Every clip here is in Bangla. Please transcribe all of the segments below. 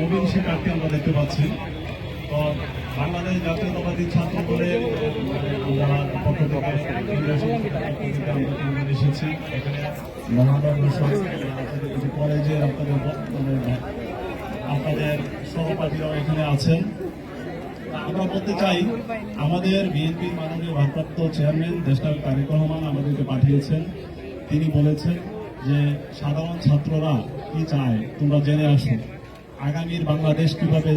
নবীন শিক্ষার্থী আমরা দেখতে পাচ্ছি। তো বাংলাদেশ জাতীয়তাবাদী ছাত্র দলের আমরা এসেছি। এখানে কলেজের আপনাদের মানে আপনাদের সহপাঠীরাও এখানে আছেন। আমরা বলতে চাই, আমাদের বিএনপির মাননীয় ভারপ্রাপ্ত চেয়ারম্যান দেশনায়ক তারেক রহমান আমাদেরকে পাঠিয়েছেন। তিনি বলেছেন যে সাধারণ ছাত্ররা কি চায়? তোমরা জেনে আসো। আগামীর বাংলাদেশ কীভাবে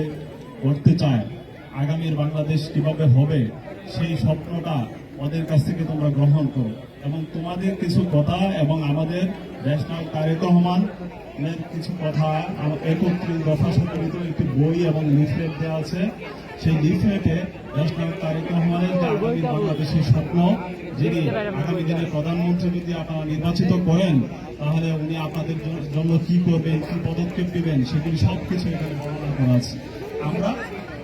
করতে চায় আগামীর বাংলাদেশ কীভাবে হবে সেই স্বপ্নটা ওদের কাছ থেকে তোমরা গ্রহণ করো। এবং তোমাদের কিছু কথা এবং আমাদের দেশনায়ক তারেক রহমানের কিছু কথা একত্রিশ দফা সম্মিলিত একটি বই এবং লিফলেট দেওয়া আছে। সেই লিফলেটে দেশনায়ক তারেক রহমানের আগামী বাংলাদেশের স্বপ্ন, যিনি আগামী দিনে প্রধানমন্ত্রী যদি আপনারা নির্বাচিত করেন, তাহলে উনি আপনাদের জন্য কি করবেন, কি পদক্ষেপ নেবেন, সেগুলি সব কিছু এখানে বর্ণনা করা আছে। আমরা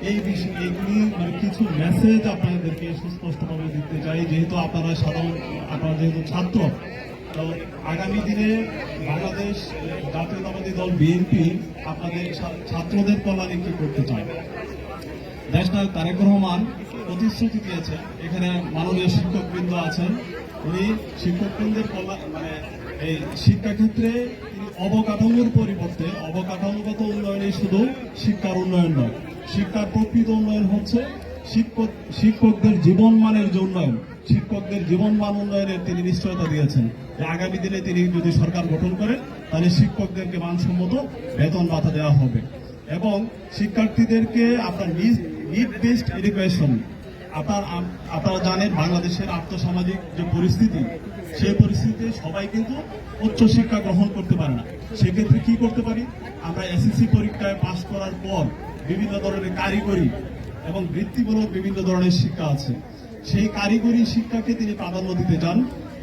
এই বিষয় এইগুলি মানে কিছু মেসেজ আপনাদেরকে সুস্পষ্টভাবে দিতে চাই, যেহেতু আপনারা সাধারণ আপনারা যেহেতু ছাত্র, তো আগামী দিনে বাংলাদেশ, জাতীয়তাবাদী দল বিএনপি আপনাদের ছাত্রদের কল্যাণে কি করতে চায়? দেশনায়ক তারেক রহমান প্রতিশ্রুতি দিয়েছে, এখানে মাননীয় শিক্ষকবৃন্দ আছেন, উনি শিক্ষকবৃন্দের কল্যাণ মানে এই শিক্ষাক্ষেত্রে তিনি অবকাঠামোর পরিবর্তে অবকাঠামোগত উন্নয়নে শুধু শিক্ষার উন্নয়ন নয় শিক্ষার প্রকৃত উন্নয়ন হচ্ছে। শিক্ষক শিক্ষকদের জীবন মানের যে উন্নয়ন, শিক্ষকদের জীবন মান উন্নয়নের তিনি নিশ্চয়তা দিয়েছেন। যে আগামী দিনে তিনি যদি সরকার গঠন করেন, তাহলে শিক্ষকদেরকে মানসম্মত বেতন ভাতা দেওয়া হবে। এবং শিক্ষার্থীদেরকে আপনার নিজ নিড বেসড এডুকেশন আপনার আপনারা জানেন বাংলাদেশের আর্থসামাজিক যে পরিস্থিতি, সেই পরিস্থিতিতে সবাই কিন্তু উচ্চশিক্ষা গ্রহণ করতে পারে না। সেক্ষেত্রে কি করতে পারি? আমরা এসএসসি পরীক্ষায় পাশ করার পর বিভিন্ন ধরনের কারিগরি এবং বৃত্তিমূলক বিভিন্ন ধরনের শিক্ষা আছে। সেই কারিগরি শিক্ষাকে তিনি প্রাধান্য দিতে চান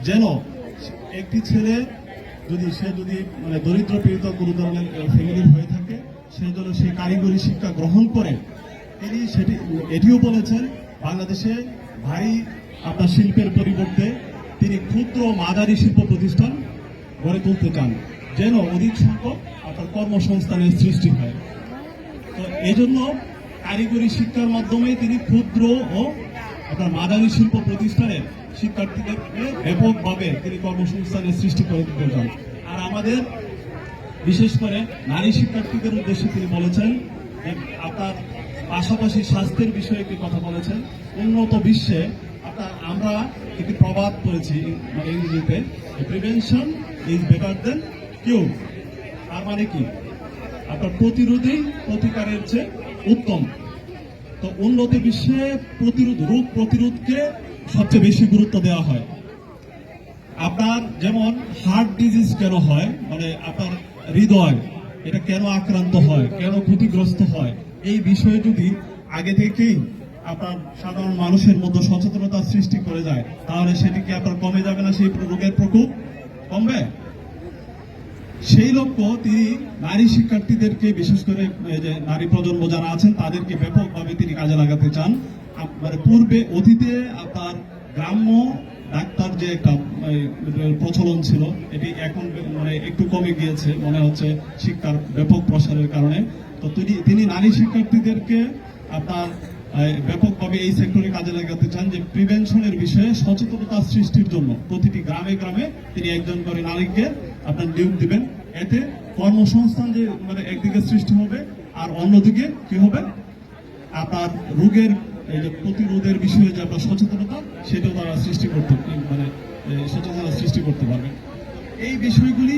যেন একটি ছেলে যদি, সে যদি মানে দরিদ্র পীড়িত কোনো ধরনের ফ্যামিলির হয়ে থাকে, সে যেন সে কারিগরি শিক্ষা গ্রহণ করে। তিনি সেটি, এটিও বলেছেন, বাংলাদেশে ভারী আপনার শিল্পের পরিবর্তে তিনি ক্ষুদ্র ও মাঝারি শিল্প প্রতিষ্ঠান গড়ে তুলতে চান, যেন অধিক সংখ্যক আপনার কর্মসংস্থানের সৃষ্টি হয়। তো এই জন্য কারিগরি শিক্ষার মাধ্যমে তিনি ক্ষুদ্র ও আপনার মাদানী শিল্প প্রতিষ্ঠানের শিক্ষার্থীদেরকে ব্যাপকভাবে তিনি কর্মসংস্থানের সৃষ্টি করে দিতে চান। আর আমাদের, বিশেষ করে নারী শিক্ষার্থীদের উদ্দেশ্যে তিনি বলেছেন আপনার পাশাপাশি স্বাস্থ্যের বিষয়ে একটি কথা বলেছেন। উন্নত বিশ্বে আপনার আমরা একটি প্রবাদ পড়েছি মানে ইংরেজিতে prevention is better than cure তার মানে কি? আপনার প্রতিরোধই প্রতিকারের চেয়ে উত্তম। তো উন্নত বিশ্বে প্রতিরোধ, রোগ প্রতিরোধকে সবচেয়ে বেশি গুরুত্ব দেওয়া হয়। আপনার যেমন হার্ট ডিজিজ কেন হয় মানে আপনার হৃদয়, এটা কেন আক্রান্ত হয়, কেন ক্ষতিগ্রস্ত হয়, এই বিষয়ে যদি আগে থেকেই আপনার সাধারণ মানুষের মধ্যে সচেতনতা সৃষ্টি করে যায়, তাহলে সেটি কি আপনার কমে যাবে না সেই রোগের প্রকোপ? কমবে? সেই লক্ষ্য তিনি নারী শিক্ষার্থীদেরকে, বিশেষ করে নারী প্রজন্ম যারা আছেন, তাদেরকে ব্যাপকভাবে তিনি কাজে লাগাতে চান। মানে পূর্বে অতীতে আপনার গ্রাম্য ডাক্তার যে একটা প্রচলন ছিল, এটি এখন মানে একটু কমে গিয়েছে, মনে হচ্ছে শিক্ষার ব্যাপক প্রসারের কারণে। তো তিনি তিনি নারী শিক্ষার্থীদেরকে আপনার ব্যাপকভাবে এই সেক্টরে কাজে লাগাতে চান যে প্রিভেনশনের বিষয়ে সচেতনতা সৃষ্টির জন্য প্রতিটি গ্রামে গ্রামে তিনি একজন করে নারীকে আপনার নিয়োগ দিবেন। এতে কর্মসংস্থান যে মানে একদিকে সৃষ্টি হবে আর অন্যদিকে কি হবে? আপনার রোগের প্রতিরোধের বিষয়ে যে আপনার সচেতনতা, সেটাও তারা সৃষ্টি করতে মানে সচেতনতা সৃষ্টি করতে পারবে। এই বিষয়গুলি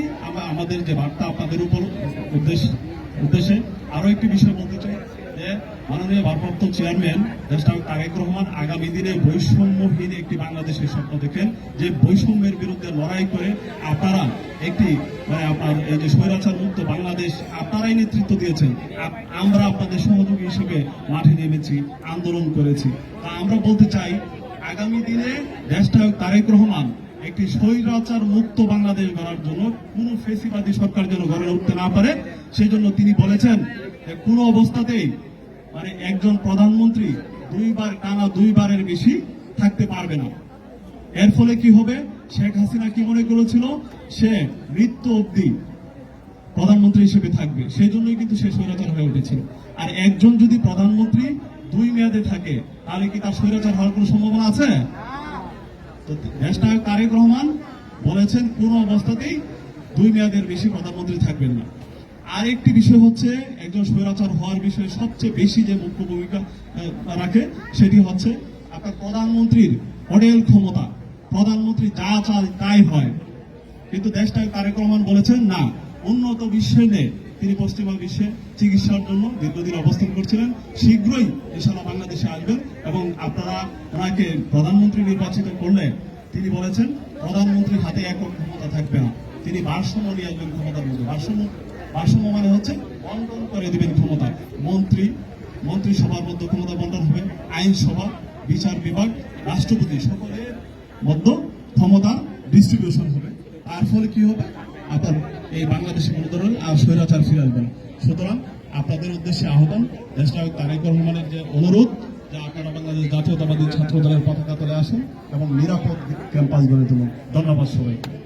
আমাদের যে বার্তা আপনাদের উপর উদ্দেশ্য উদ্দেশ্যে আরও একটি বিষয় বলতে চাই। মাননীয় ভারপ্রাপ্ত চেয়ারম্যান তারেক রহমান আগামী দিনে বৈষম্যহীন একটি বাংলাদেশের স্বপ্ন দেখেন, যে বৈষম্যের বিরুদ্ধে লড়াই করে আপনারা একটি মানে আপনার এই যে স্বৈরাচার মুক্ত বাংলাদেশ, আপনারাই নেতৃত্ব দিয়েছেন। আমরা আপনাদের সহযোগী হিসেবে মাঠে নেমেছি, আন্দোলন করেছি। তা আমরা বলতে চাই, আগামী দিনে দেশনায়ক তারেক রহমান একটি স্বৈরাচার মুক্ত বাংলাদেশ গড়ার জন্য কোন ফেসিবাদী সরকার যেন গড়ে উঠতে না পারে সেই জন্য তিনি বলেছেন কোনো অবস্থাতেই মানে একজন প্রধানমন্ত্রী দুইবার টানা দুইবারের বেশি থাকতে পারবে না। এর ফলে কি হবে? শেখ হাসিনা কি মনে করেছিল? সে মৃত্যু অবধি প্রধানমন্ত্রী হিসেবে থাকবে। সেই জন্যই কিন্তু সে স্বৈরাচার হয়ে উঠেছিল আর একজন যদি প্রধানমন্ত্রী দুই মেয়াদে থাকে, তাহলে কি তার স্বৈরাচার হওয়ার কোনো সম্ভাবনা আছে? তো দেশনায়ক তারেক রহমান বলেছেন, কোন অবস্থাতেই দুই মেয়াদের বেশি প্রধানমন্ত্রী থাকবেন না। আরেকটি বিষয় হচ্ছে, একজন স্বৈরাচার হওয়ার বিষয়ে সবচেয়ে বেশি যে মুখ্য ভূমিকা রাখে, সেটি হচ্ছে আপনার প্রধানমন্ত্রীর অডেল ক্ষমতা। প্রধানমন্ত্রী যা চায় তাই হয়। কিন্তু দেশটায় তারেক রহমান বলেছেন, না, উন্নত বিশ্বে নেই তিনি পশ্চিমা বিশ্বে চিকিৎসার জন্য দীর্ঘদিন অবস্থান করছিলেন। শীঘ্রই ইনশাল্লাহ বাংলাদেশে আসবেন এবং আপনারা ওনাকে প্রধানমন্ত্রী নির্বাচিত করলে তিনি বলেছেন, প্রধানমন্ত্রীর হাতে একক ক্ষমতা থাকবে না। তিনি ভারসাম্য নিয়ে আসবেন ক্ষমতার মধ্যে, ভারসাম্য ভারসাম্য মানে হচ্ছে বন্টন করে দেবেন ক্ষমতা। মন্ত্রী মন্ত্রিসভার মধ্যে ক্ষমতা বন্টন হবে আইনসভা বিচার বিভাগ, রাষ্ট্রপতি, সকলের মধ্যে ক্ষমতা ডিস্ট্রিবিউশন হবে। তার ফলে কি হবে? আপনার এই বাংলাদেশে ধরনের আর স্বৈরাচার ফিরে আসবে না। সুতরাং আপনাদের উদ্দেশ্যে আহ্বান দেশনায়ক তারেক রহমানের যে অনুরোধ, যে আপনারা বাংলাদেশ জাতীয়তাবাদী ছাত্র দলের পতাকা তলে আসুন এবং নিরাপদ ক্যাম্পাস গড়ে তুলুন। ধন্যবাদ সবাইকে।